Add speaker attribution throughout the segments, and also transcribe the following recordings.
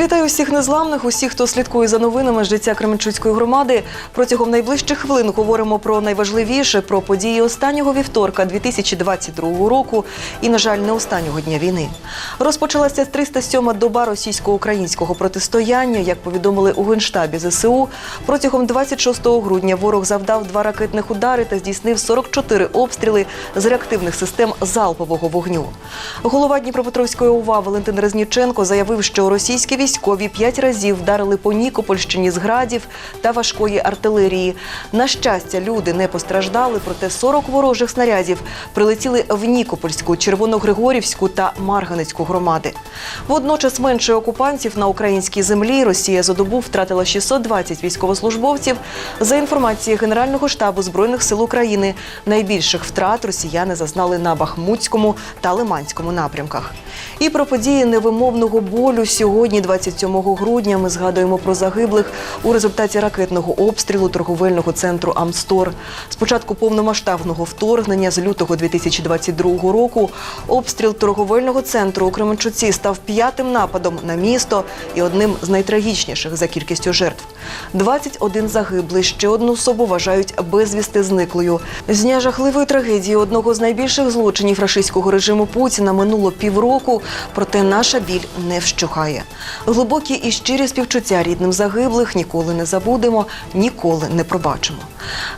Speaker 1: Вітаю всіх незламних, усіх, хто слідкує за новинами з життя Кременчуцької громади. Протягом найближчих хвилин говоримо про найважливіше про події останнього вівторка 2022 року і, на жаль, не останнього дня війни. Розпочалася 307-ма доба російсько-українського протистояння. Як повідомили у генштабі ЗСУ, протягом 26 грудня ворог завдав два ракетних удари та здійснив 44 обстріли з реактивних систем залпового вогню. Голова Дніпропетровської ОВА Валентин Резніченко заявив, що російські військові п'ять разів вдарили по Нікопольщині з градів та важкої артилерії. На щастя, люди не постраждали, проте 40 ворожих снарядів прилетіли в Нікопольську, Червоногригорівську та Марганецьку громади. Водночас менше окупантів на українській землі Росія за добу втратила 620 військовослужбовців. За інформацією Генерального штабу збройних сил України, найбільших втрат росіяни зазнали на Бахмутському та Лиманському напрямках. І про події невимовного болю сьогодні, 27 грудня, ми згадуємо про загиблих у результаті ракетного обстрілу торговельного центру Амстор. З початку повномасштабного вторгнення з лютого 2022 року обстріл торговельного центру у Кременчуці став п'ятим нападом на місто і одним з найтрагічніших за кількістю жертв. 21 загиблий, ще одну особу вважають безвісти зниклою. З дня жахливої трагедії одного з найбільших злочинів рашистського режиму Путіна минуло півроку, проте наша біль не вщухає. Глибокі і щирі співчуття рідним загиблих ніколи не забудемо, ніколи не пробачимо.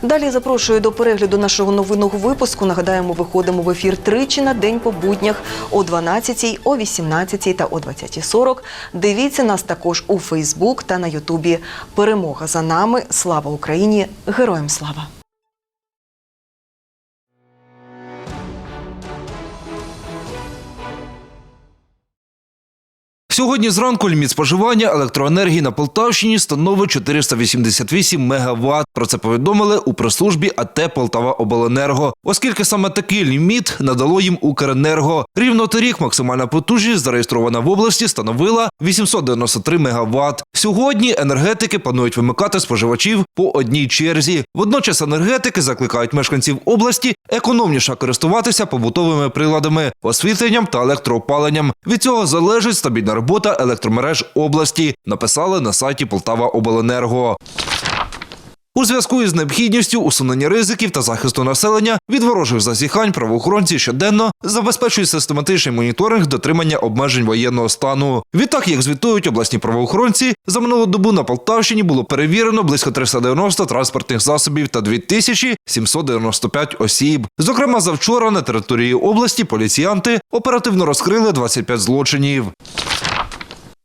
Speaker 1: Далі запрошую до перегляду нашого новинного випуску. Нагадаємо, виходимо в ефір тричі на день по буднях о 12, о 18 та о 20.40. Дивіться нас також у Фейсбук та на Ютубі. Перемога за нами. Слава Україні! Героям слава!
Speaker 2: Сьогодні зранку ліміт споживання електроенергії на Полтавщині становить 488 МВт. Про це повідомили у прес-службі АТ Полтава Обленерго, оскільки саме такий ліміт надало їм Укренерго. Рівно торік максимальна потужність, зареєстрована в області, становила 893 МВт. Сьогодні енергетики планують вимикати споживачів по одній черзі. Водночас енергетики закликають мешканців області економніше користуватися побутовими приладами, освітленням та електроопаленням. Від цього залежить стабільна робота електромереж області. Написали на сайті Полтава Обленерго. У зв'язку із необхідністю усунення ризиків та захисту населення від ворожих зазіхань правоохоронці щоденно забезпечують систематичний моніторинг дотримання обмежень воєнного стану. Відтак, як звітують обласні правоохоронці, за минулу добу на Полтавщині було перевірено близько 390 транспортних засобів та 2795 осіб. Зокрема, завчора на території області поліціянти оперативно розкрили 25 злочинів.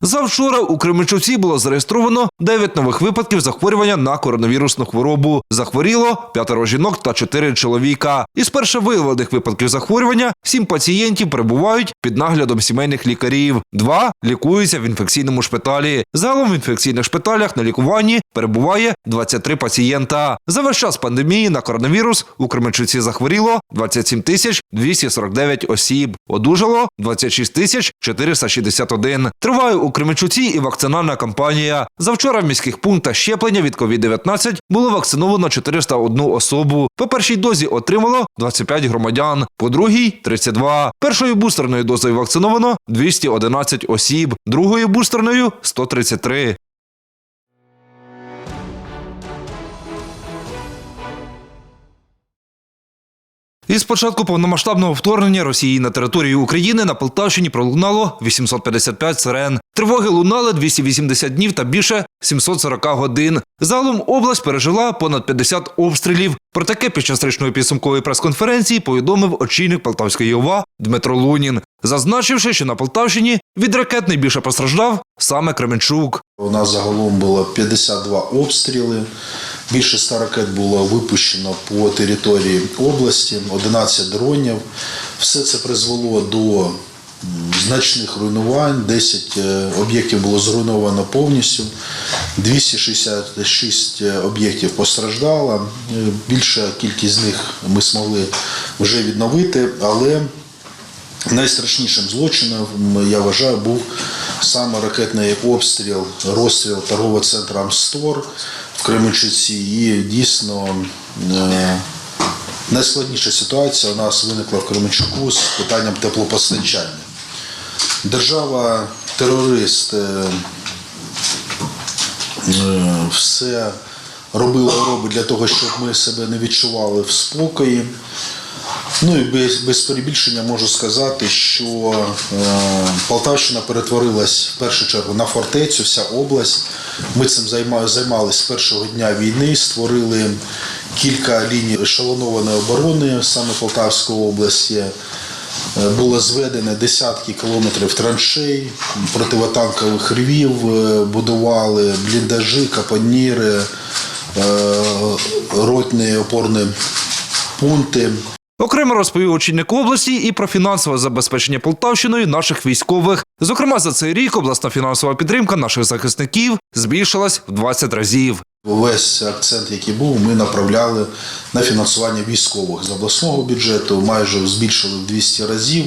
Speaker 2: Завчора у Кременчуці було зареєстровано 9 нових випадків захворювання на коронавірусну хворобу. Захворіло п'ятеро жінок та чотири чоловіка. Із перше виявлених випадків захворювання сім пацієнтів перебувають під наглядом сімейних лікарів. Два лікуються в інфекційному шпиталі. Загалом в інфекційних шпиталях на лікуванні перебуває 23 пацієнта. За весь час пандемії на коронавірус у Кременчуці захворіло 27 тисяч 249 осіб. Одужало 26 тисяч 461. Триває у Кременчуці і вакцинальна кампанія. Завчора в міських пунктах щеплення від COVID-19 було вакциновано 401 особу. По першій дозі отримало 25 громадян, по другій 32. Першою бустерною дозою вакциновано 211 осіб, другою бустерною 133. Із початку повномасштабного вторгнення Росії на територію України на Полтавщині пролунало 855 сирен. Тривоги лунали 280 днів та більше 740 годин. Загалом область пережила понад 50 обстрілів. Про таке під час річної підсумкової прес-конференції повідомив очільник Полтавської ОВА Дмитро Лунін, зазначивши, що на Полтавщині від ракет найбільше постраждав саме Кременчук.
Speaker 3: У нас загалом було 52 обстріли. Більше 100 ракет було випущено по території області, 11 дронів. Все це призвело до значних руйнувань. 10 е, об'єктів було зруйновано повністю. 266 об'єктів постраждало. Е, Більша кількість з них ми змогли вже відновити, але Найстрашнішим злочином, я вважаю, був саме ракетний обстріл, розстріл торгового центру Амстор в Кременчуці. І дійсно е, найскладніша ситуація у нас виникла в Кременчуку з питанням теплопостачання. Держава терорист е, е, все робив і робить для того, щоб ми себе не відчували в спокої. Ну і без, без перебільшення можу сказати, що е, Полтавщина перетворилась в першу чергу на фортецю, вся область. Ми цим займа, займалися з першого дня війни, створили кілька ліній ешелонованої оборони саме Полтавської області. Е, Було зведено десятки кілометрів траншей, противотанкових рвів, е, будували бліндажі, капоніри, е, ротні опорні пункти.
Speaker 2: Окремо розповів очільник області і про фінансове забезпечення Полтавщиною наших військових. Зокрема, за цей рік обласна фінансова підтримка наших захисників збільшилась в 20 разів.
Speaker 3: Весь акцент, який був, ми направляли на фінансування військових з обласного бюджету. Майже збільшили в 200 разів.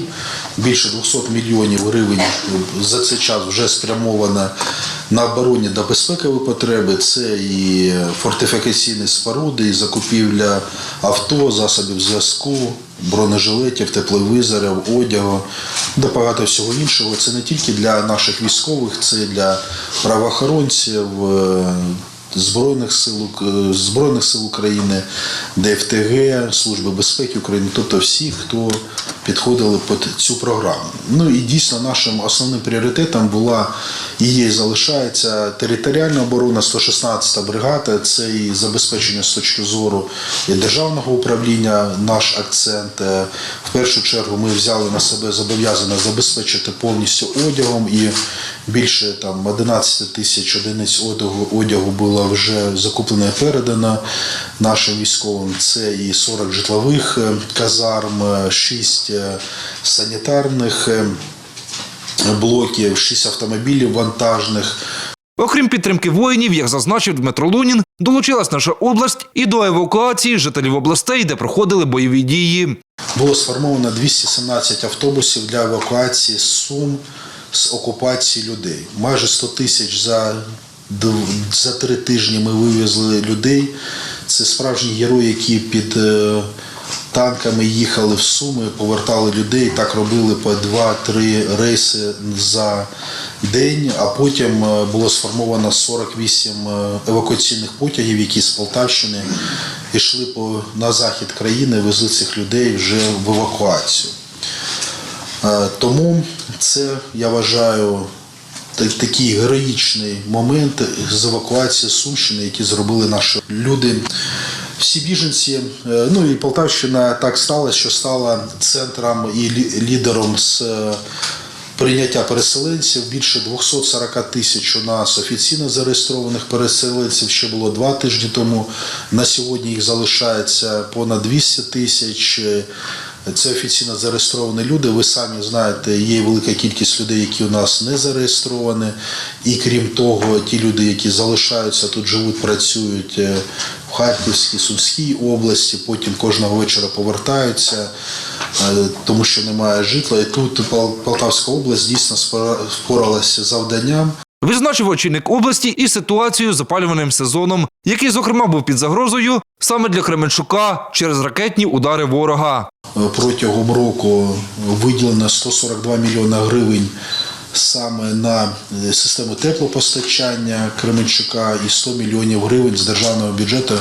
Speaker 3: Більше 200 мільйонів гривень за цей час вже спрямовано на оборонні та безпекові потреби. Це і фортифікаційні споруди, і закупівля авто, засобів зв'язку, бронежилетів, тепловізорів, одягу та багато всього іншого. Це не тільки для наших військових, це для правоохоронців. Збройних сил е, Збройних сил України, ДФТГ, Служби безпеки України, тобто всі, хто підходили під цю програму. Ну і дійсно нашим основним пріоритетом була і є залишається територіальна оборона, 116-та бригада. Це і забезпечення з точки зору і державного управління. Наш акцент Е, в першу чергу ми взяли на себе зобов'язання забезпечити повністю одягом і більше там 11 тисяч одиниць одягу, одягу було вже закуплено і передано нашим військовим. Це і 40 житлових е, казарм, 6 санітарних е, блоків, 6 автомобілів вантажних.
Speaker 2: Окрім підтримки воїнів, як зазначив Дмитро Лунін, долучилась наша область і до евакуації жителів областей, де проходили бойові дії.
Speaker 3: Було сформовано 217 автобусів для евакуації з Сум з окупації людей. Майже 100 тисяч за, за три тижні ми вивезли людей. Це справжні герої, які під е, танками їхали в Суми, повертали людей. Так робили по 2-3 рейси за день. А потім е, було сформовано 48 е, евакуаційних потягів, які з Полтавщини йшли по, на захід країни, везли цих людей вже в евакуацію. Тому це, я вважаю, та- такий героїчний момент з евакуації Сумщини, які зробили наші люди. Всі біженці, е, ну і Полтавщина так сталося, що стала центром і лідером з е, прийняття переселенців. Більше 240 тисяч у нас офіційно зареєстрованих переселенців ще було два тижні тому. На сьогодні їх залишається понад 200 тисяч. Це офіційно зареєстровані люди. Ви самі знаєте, є велика кількість людей, які у нас не зареєстровані. І крім того, ті люди, які залишаються тут, живуть, працюють е, в Харківській, Сумській області, потім кожного вечора повертаються, е, тому що немає житла. І тут Пол- Полтавська область дійсно впоралася завданням.
Speaker 2: Відзначив очільник області і ситуацію з опалюваним сезоном, який, зокрема, був під загрозою саме для Кременчука через ракетні удари ворога.
Speaker 3: Протягом року виділено 142 мільйони гривень саме на е, систему теплопостачання Кременчука і 100 мільйонів гривень з державного бюджету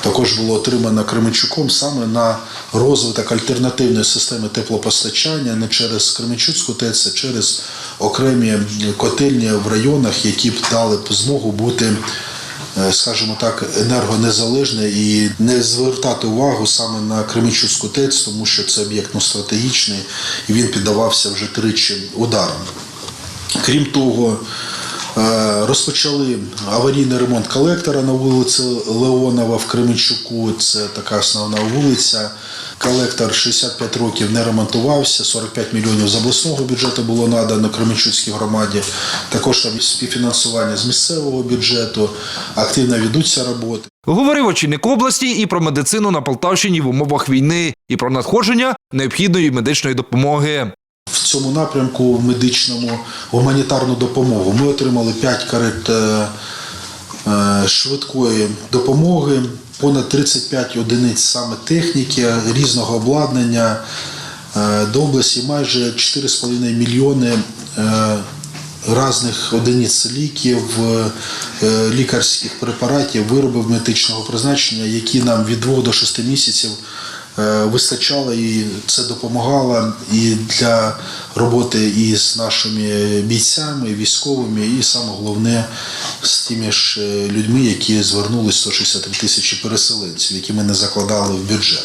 Speaker 3: також було отримано Кременчуком саме на розвиток альтернативної системи теплопостачання не через Кременчуцьку ТЕЦ, а через окремі котельні в районах, які б дали б змогу бути е, скажімо так, енергонезалежне і не звертати увагу саме на Кременчуцьку ТЕЦ, тому що це об'єкт ну, стратегічний і він піддавався вже тричі ударам. Крім того, е, розпочали аварійний ремонт колектора на вулиці Леонова в Кременчуку. Це така основна вулиця. Колектор 65 років не ремонтувався, 45 мільйонів з обласного бюджету було надано Кременчуцькій громаді. Також там співфінансування з місцевого бюджету, активно ведуться роботи.
Speaker 2: Говорив очільник області і про медицину на Полтавщині в умовах війни, і про надходження необхідної медичної допомоги.
Speaker 3: В цьому напрямку в медичному гуманітарну допомогу. Ми отримали 5 карет е, е, швидкої допомоги, понад 35 одиниць саме техніки, різного обладнання. Е, До області майже 4,5 мільйони різних одиниць ліків, лікарських препаратів, виробів медичного призначення, які нам від 2 до 6 місяців вистачало, і це допомагало і для роботи із нашими бійцями, військовими, і саме головне з тими ж е, людьми, які звернулись 163 тисячі переселенців, які ми не закладали в бюджет.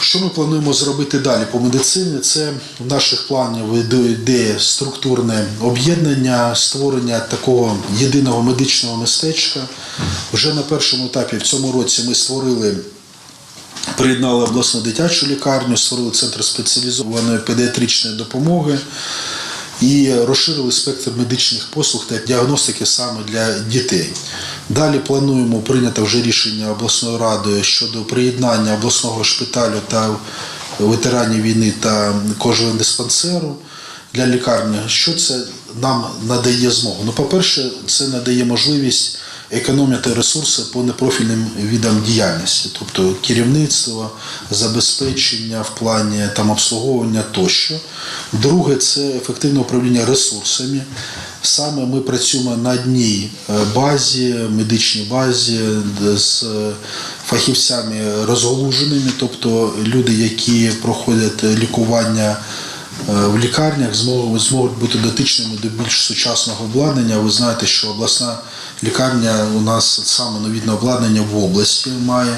Speaker 3: Що ми плануємо зробити далі по медицині? Це в наших планів йде структурне об'єднання, створення такого єдиного медичного містечка. Вже на першому етапі в цьому році ми створили. Приєднали обласну дитячу лікарню, створили центр спеціалізованої педіатричної допомоги і розширили спектр медичних послуг та діагностики саме для дітей. Далі плануємо прийняти вже рішення обласною радою щодо приєднання обласного шпиталю та ветеранів війни та кожного диспансеру для лікарні. Що це нам надає змогу? Ну, по-перше, це надає можливість економити ресурси по непрофільним видам діяльності, тобто керівництво, забезпечення в плані там обслуговування тощо. Друге це ефективне управління ресурсами. Саме ми працюємо на одній е, базі, медичній базі з фахівцями розголуженими, тобто люди, які проходять лікування в лікарнях, зможуть бути дотичними до більш сучасного обладнання. Ви знаєте, що обласна лікарня у нас саме новітне обладнання в області має.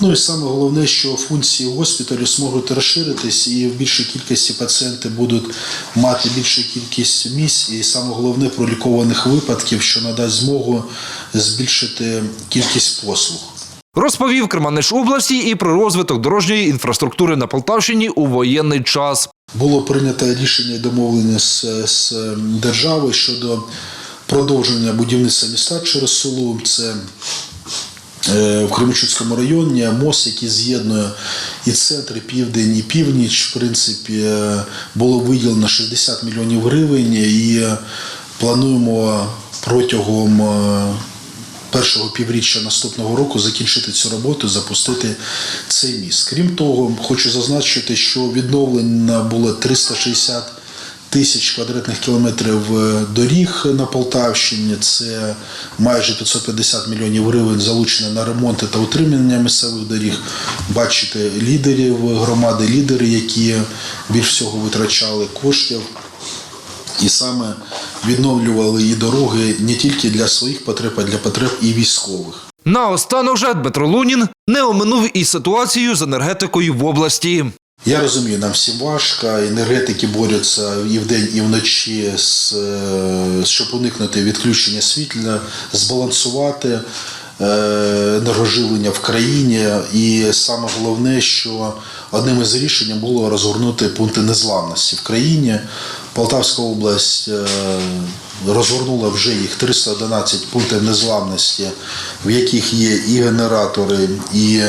Speaker 3: Ну і саме головне, що функції госпіталю зможуть розширитись, і в більшій кількості пацієнти будуть мати більшу кількість місць, і саме головне пролікованих випадків, що надасть змогу збільшити кількість послуг.
Speaker 2: Розповів Керманич області і про розвиток дорожньої інфраструктури на Полтавщині у воєнний час.
Speaker 3: Було прийнято рішення домовлення з, з державою щодо продовження будівництва міста через село. Це е, в Кременчуцькому районі мост, який з'єднує і центр, і південь, і північ. В принципі, е, було виділено 60 мільйонів гривень і плануємо протягом е, першого півріччя наступного року закінчити цю роботу, запустити цей міст. Крім того, хочу зазначити, що відновлено було 360 тисяч квадратних кілометрів е, доріг на Полтавщині. Це майже 550 мільйонів гривень залучено на ремонти та утримання місцевих доріг. Бачите лідерів громади, лідери, які більш всього витрачали коштів і саме відновлювали і дороги не тільки для своїх потреб, а для потреб і військових.
Speaker 2: Наостанок же Дмитро Лунін не оминув і ситуацію з енергетикою в області.
Speaker 3: Я розумію, нам всім важко. Енергетики борються і вдень, і вночі, з, е, щоб уникнути відключення світла, збалансувати е, енергоживлення в країні. І саме головне, що одним із рішень було розгорнути пункти незламності в країні. Полтавська область е, розгорнула вже їх 311 пунктів незламності, в яких є і генератори, і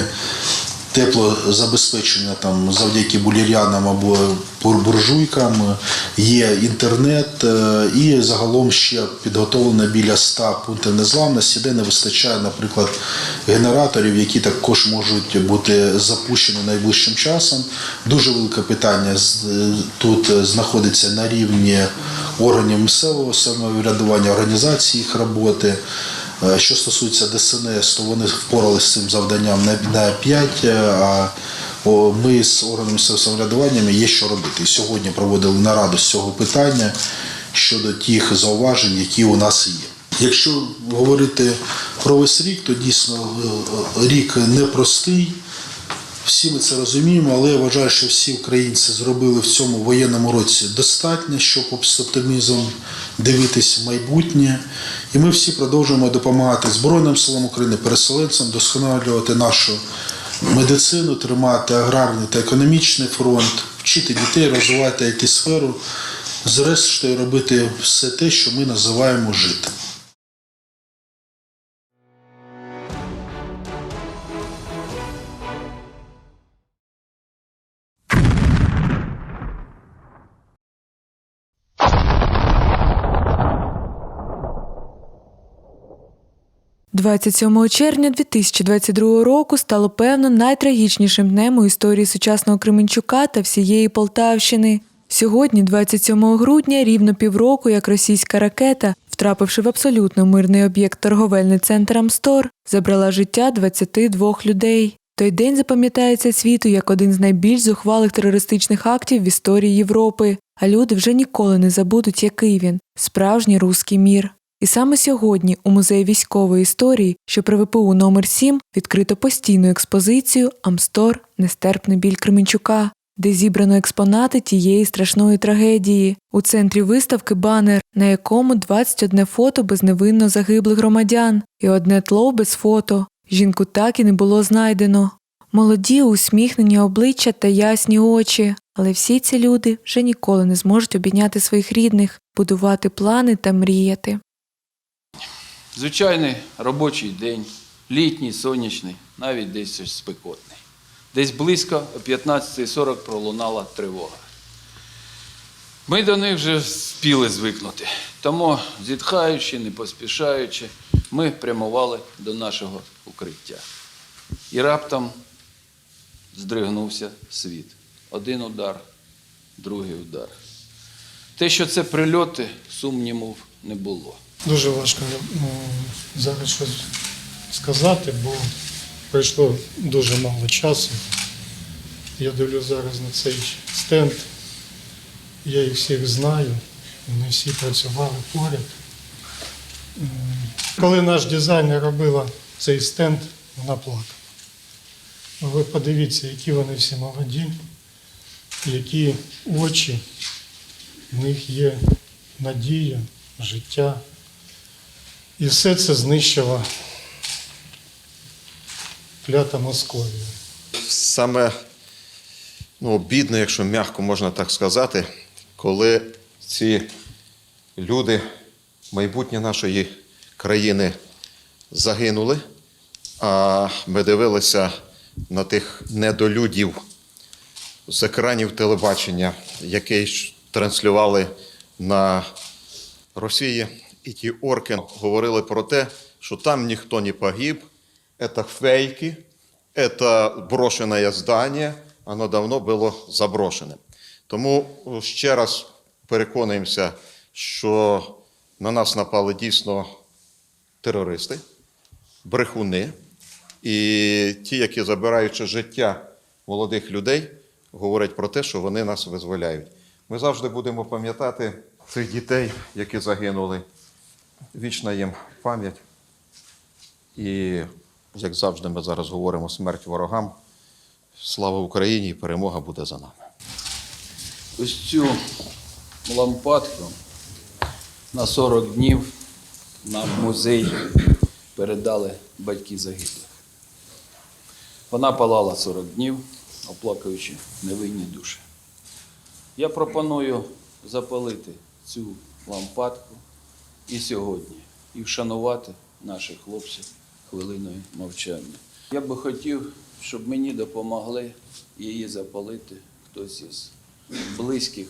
Speaker 3: теплозабезпечення там завдяки булір'янам або бур- буржуйкам, є інтернет е, і загалом ще підготовлено біля 100 пунктів незламності, де не вистачає, наприклад, генераторів, які також можуть бути запущені найближчим часом. Дуже велике питання е, тут знаходиться на рівні органів місцевого самоврядування, організації їх роботи. Е, Що стосується ДСНС, то вони впоралися з цим завданням на 5, а ми з органами місцевого самоврядування є що робити. І сьогодні проводили нараду з цього питання щодо тих зауважень, які у нас є. Якщо говорити про весь рік, то дійсно е, рік непростий. Всі ми це розуміємо, але я вважаю, що всі українці зробили в цьому воєнному році достатньо, щоб з оптимізмом дивитись в майбутнє. І ми всі продовжуємо допомагати Збройним силам України, переселенцям, досконалювати нашу медицину, тримати аграрний та економічний фронт, вчити дітей, розвивати it сферу зрештою робити все те, що ми називаємо жити.
Speaker 4: – 27 червня 2022 року стало певно найтрагічнішим днем у історії сучасного Кременчука та всієї Полтавщини. Сьогодні, 27 грудня, рівно півроку, як російська ракета, втрапивши в абсолютно мирний об'єкт торговельний центр Амстор, забрала життя 22 людей. Той день запам'ятається світу як один з найбільш зухвалих терористичних актів в історії Європи, а люди вже ніколи не забудуть, який він справжній руський мір. І саме сьогодні у музеї військової історії, що при ВПУ номер 7 відкрито постійну експозицію Амстор Нестерпний біль Кременчука, де зібрано експонати тієї страшної трагедії. У центрі виставки банер, на якому 21 фото безневинно загиблих громадян і одне тло без фото. Жінку так і не було знайдено. Молоді, усміхнені обличчя та ясні очі, але всі ці люди вже ніколи не зможуть обійняти своїх рідних, будувати плани та мріяти.
Speaker 5: Звичайний робочий день, літній, сонячний, навіть десь спекотний. Десь близько о 15.40 пролунала тривога. Ми до них вже спіли звикнути. Тому, зітхаючи, не поспішаючи, ми прямували до нашого укриття. І раптом здригнувся світ. Один удар, другий удар. Те, що це прильоти, сумнівів не було.
Speaker 6: Дуже важко ну, зараз щось сказати, бо пройшло дуже мало часу. Я дивлюсь зараз на цей стенд. Я їх всіх знаю, вони всі працювали поряд. Коли наш дизайнер робила цей стенд, вона плакала. Ви подивіться, які вони всі молоді, які очі, в них є надія, життя. І все це знищила клята Московія.
Speaker 7: Саме ну, обідно, якщо м'яко можна так сказати, коли ці люди, майбутнє нашої країни, загинули, а ми дивилися на тих недолюдів з екранів телебачення, які транслювали на Росії. І ті орки говорили про те, що там ніхто не погиб, це фейки, це брошене здання, воно давно було заброшене. Тому ще раз переконуємося, що на нас напали дійсно терористи, брехуни, і ті, які забираючи життя молодих людей, говорять про те, що вони нас визволяють. Ми завжди будемо пам'ятати цих дітей, які загинули. Вічна їм пам'ять. І, як завжди, ми зараз говоримо смерть ворогам. Слава Україні і перемога буде за нами.
Speaker 5: Ось цю лампадку на 40 днів нам в музей передали батьки загиблих. Вона палала 40 днів, оплакуючи невинні душі. Я пропоную запалити цю лампадку і сьогодні, і вшанувати наших хлопців хвилиною мовчання. Я би хотів, щоб мені допомогли її запалити хтось із близьких.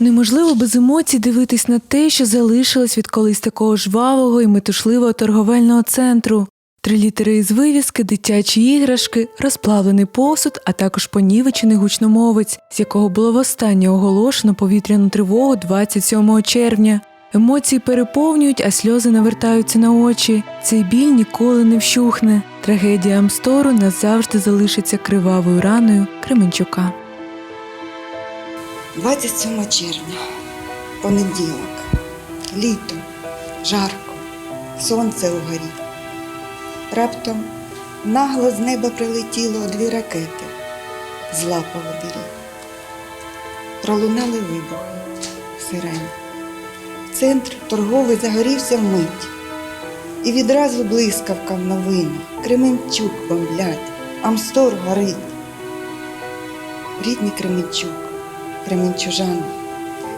Speaker 4: Неможливо без емоцій дивитись на те, що залишилось від колись такого жвавого і метушливого торговельного центру. Три літери із вивіски, дитячі іграшки, розплавлений посуд, а також понівечений гучномовець, з якого було востаннє оголошено повітряну тривогу 27 червня. Емоції переповнюють, а сльози навертаються на очі. Цей біль ніколи не вщухне. Трагедія Амстору назавжди залишиться кривавою раною Кременчука.
Speaker 8: 27 червня, понеділок, літо, жарко, сонце угорі. Раптом нагло з неба прилетіло дві ракети з лаповодирі. Пролунали вибухи, сирени. Центр торговий загорівся вмить. І відразу блискавка в новинах. Кременчук бомблять, Амстор горить. Рідний Кременчук, кременчужани,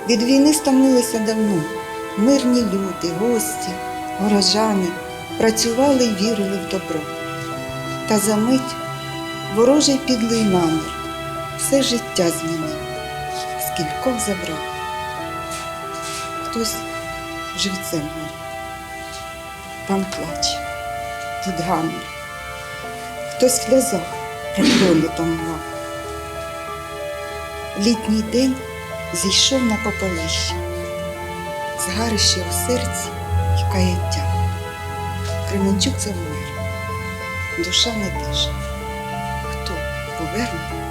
Speaker 8: від війни стомилися давно, Мирні люди, гості, горожани працювали і вірили в добро. Та за мить ворожий підлий намір все життя змінив, скількох забрав. Хтось живцем горів, там плаче, тут гамір, хтось в сльозах долю тонував. Літній день зійшов на попелище, згарище у серці і каяття. Кременчук завмер, душа не дише. Хто поверне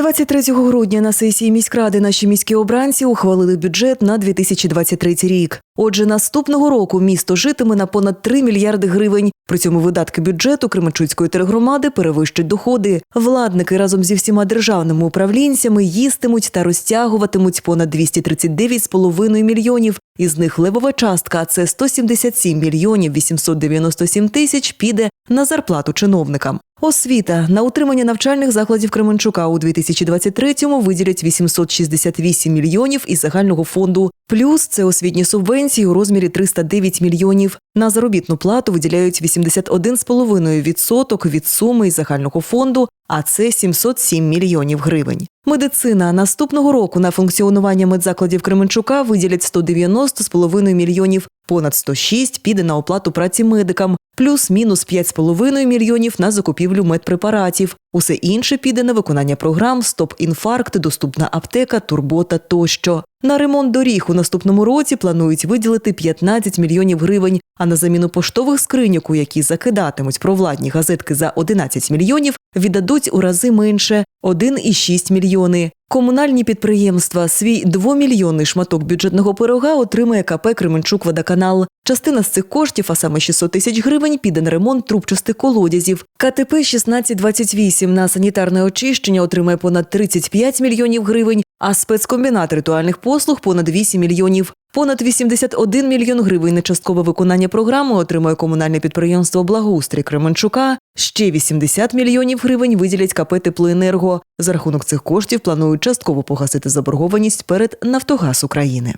Speaker 1: 23 грудня на сесії міськради наші міські обранці ухвалили бюджет на 2023 рік. Отже, наступного року місто житиме на понад 3 мільярди гривень. При цьому видатки бюджету Кременчуцької тергромади перевищать доходи. Владники разом зі всіма державними управлінцями їстимуть та розтягуватимуть понад 239,5 мільйонів. Із них левова частка, це 177 мільйонів 897 тисяч, піде на зарплату чиновникам. Освіта на утримання навчальних закладів Кременчука у 2023-му виділять 868 мільйонів із загального фонду. Плюс це освітні субвенції у розмірі 309 мільйонів. На заробітну плату виділяють 81,5% від суми із загального фонду, а це 707 мільйонів гривень. Медицина наступного року на функціонування медзакладів Кременчука виділять 190,5 мільйонів, понад 106 піде на оплату праці медикам, плюс-мінус 5,5 мільйонів на закупівлю медпрепаратів. Усе інше піде на виконання програм Стоп-інфаркт, доступна аптека, турбота тощо. На ремонт доріг у наступному році планують виділити 15 мільйонів гривень, а на заміну поштових скриньок, у які закидатимуть провладні газетки за 11 мільйонів, віддадуть у рази менше 1,6 мільйони. Комунальні підприємства свій двомільйонний шматок бюджетного пирога отримає КП Кременчук Водоканал. Частина з цих коштів, а саме 600 тисяч гривень, піде на ремонт трубчастих колодязів. КТП 1628 на санітарне очищення отримає понад 35 мільйонів гривень, а спецкомбінат ритуальних послуг понад 8 мільйонів. Понад 81 мільйон гривень на часткове виконання програми отримає комунальне підприємство Благоустрій Кременчука. Ще 80 мільйонів гривень виділять КП Теплоенерго. За рахунок цих коштів планують частково погасити заборгованість перед Нафтогаз України.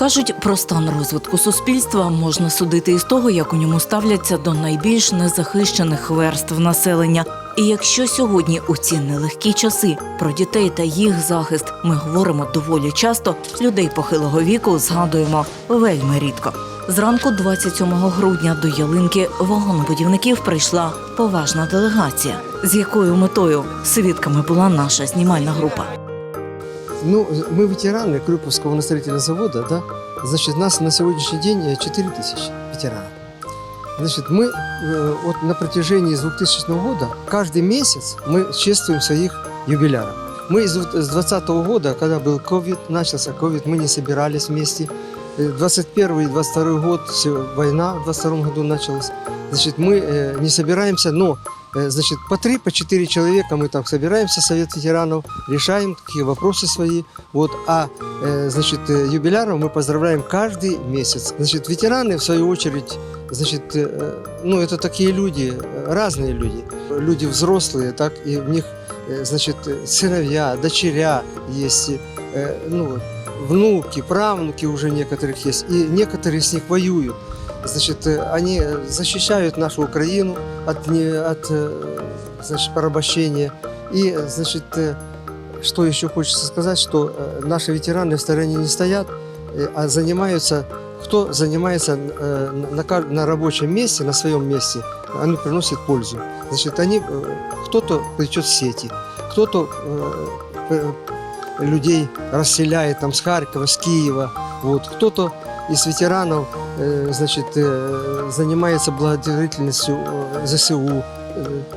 Speaker 9: Кажуть, про стан розвитку суспільства можна судити із того, як у ньому ставляться до найбільш незахищених верств населення. І якщо сьогодні у ці нелегкі часи про дітей та їх захист ми говоримо доволі часто, людей похилого віку згадуємо вельми рідко. Зранку 27 грудня до ялинки вагонобудівників прийшла поважна делегація, з якою метою свідками була наша знімальна група.
Speaker 10: Ну, мы ветераны Крюковского настроительного завода, да. Значит, нас на сегодняшний день э, 4 тысячи ветеранов. Значит, мы э, вот на протяжении с 2000 года каждый месяц мы чествуем своих юбиляров. Мы из 2020 года, когда был ковид, начался ковид, мы не собирались вместе. Э, 21 и 22 год, всё, война в 22 году началась. Значит, мы э, не собираемся, но э, значит, по три, по четыре человека мы там собираемся, совет ветеранов, решаем какие вопросы свои. Вот, а э, значит, э, юбиляров мы поздравляем каждый месяц. Значит, ветераны, в свою очередь, значит, э, ну, это такие люди, э, разные люди. Люди взрослые, так, и в них, э, значит, э, сыновья, дочеря есть, э, ну, внуки, правнуки уже некоторых есть, и некоторые с них воюют. Значит, э, они защищают нашу Украину от, от э, значит, порабощения. И, значит, э, что еще хочется сказать, что наши ветераны в стороне не стоят, а занимаются, кто занимается на, кар- на рабочем месте, на своем месте, они приносят пользу. Значит, они, кто-то плетет сети, кто-то людей расселяет там с Харькова, с Киева, вот, кто-то из ветеранов э, значит, э, занимается благотворительностью э, ЗСУ,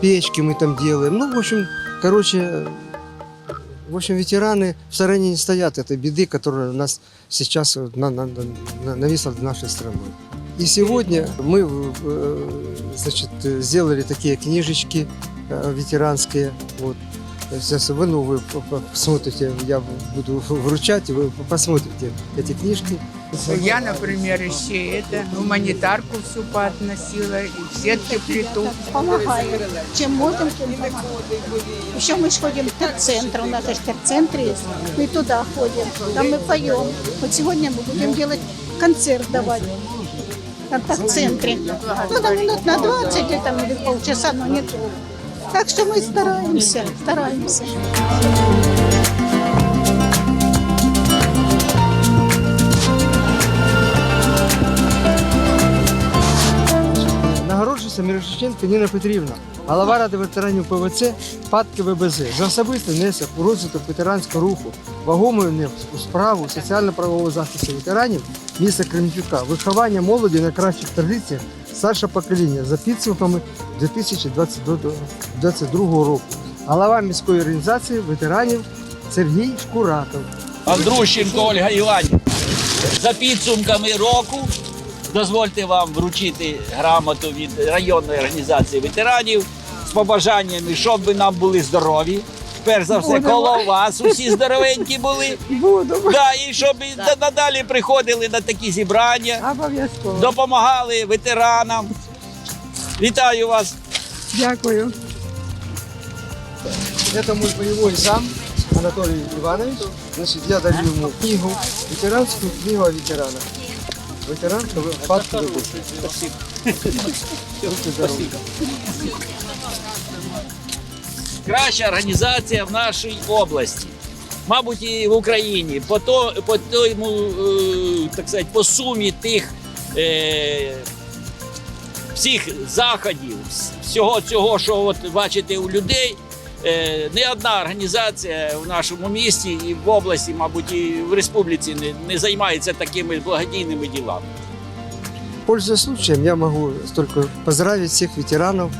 Speaker 10: печки мы там делаем. Ну, в общем, короче, в общем, ветераны в стороне не стоят этой беды, которая у нас сейчас на, на- на- нависла над нашей страной. И сегодня мы значит, сделали такие книжечки ветеранские. Вот. Сейчас вы, ну, вы по- по- посмотрите, я буду вручать, вы посмотрите эти книжки.
Speaker 11: Я, например, еще это гуманитарку всю поотносила и в сетке плиту.
Speaker 12: Помогаем. Чем можем, тем помогаем. Еще мы ходим в терцентр, у нас же терцентр есть. Мы туда ходим, там мы поем. Вот сегодня мы будем делать концерт давать. В центре. Ну, там минут на 20 или, там, или полчаса, но нет. Так что мы стараемся, стараемся.
Speaker 10: Нагороджується Мірошниченко Ніна Петрівна, голова Ради ветеранів ПВЦ ПАТК ВБЗ за особистий внесок у розвиток ветеранського руху, вагомий внесок у справу соціально-правового захисту ветеранів міста Кременчука, виховання молоді на кращих традиціях старшого покоління за підсумками 2022 року. Голова міської організації ветеранів Сергій Шкуратов.
Speaker 13: Андрущенко Ольга Іванівна. За підсумками року дозвольте вам вручити грамоту від районної організації ветеранів з побажаннями, щоб ви нам були здорові. Перш за все, коло вас усі здоровенькі були.
Speaker 11: Буду.
Speaker 13: Да, і щоб і да- надалі приходили на такі зібрання,
Speaker 11: Обов'язково.
Speaker 13: допомагали ветеранам. Вітаю вас!
Speaker 11: Дякую.
Speaker 10: Это мой боевой зам Анатолий Иванович. Значит, я даю ему книгу, ветеранскую книгу о ветеранах. Ветеран ПАТК ВБЗ. Спасибо.
Speaker 13: краща організація в нашій області. Мабуть, і в Україні. По, то, по тому, е, так сказати, по сумі тих е, всіх заходів, всього цього, що от бачите у людей. Е, Не одна організація в нашому місті і в області, мабуть, і в республіці не, не займається такими благодійними ділами.
Speaker 10: Пользуясь случаем, я могу только поздравить всех ветеранов,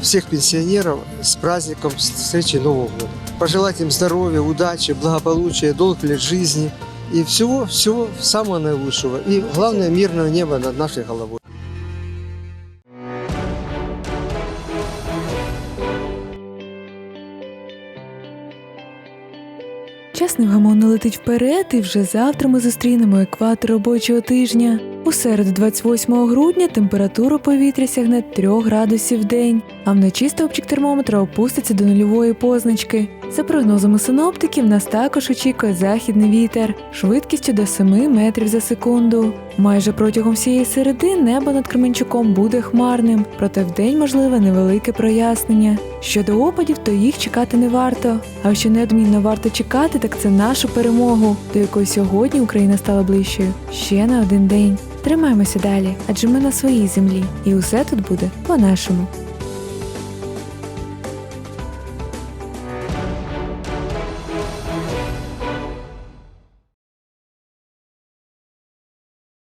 Speaker 10: всех пенсионеров с праздником с встречи Нового года. Пожелать им здоровья, удачи, благополучия, долгих лет жизни и всего-всего самого наилучшего. И главное, мирного неба над нашей головой.
Speaker 4: Час невгамовно летить вперед, і вже завтра ми зустрінемо екватор робочого тижня. У середу, 28 грудня, температура повітря сягне 3 градусів в день, а вночі стовпчик термометра опуститься до нульової позначки. За прогнозами синоптиків, нас також очікує західний вітер швидкістю до 7 метрів за секунду. Майже протягом всієї середи небо над Кременчуком буде хмарним, проте вдень можливе невелике прояснення. Щодо опадів, то їх чекати не варто. А що неодмінно варто чекати, так це нашу перемогу, до якої сьогодні Україна стала ближчою ще на один день. Тримаємося далі, адже ми на своїй землі, і усе тут буде по-нашому.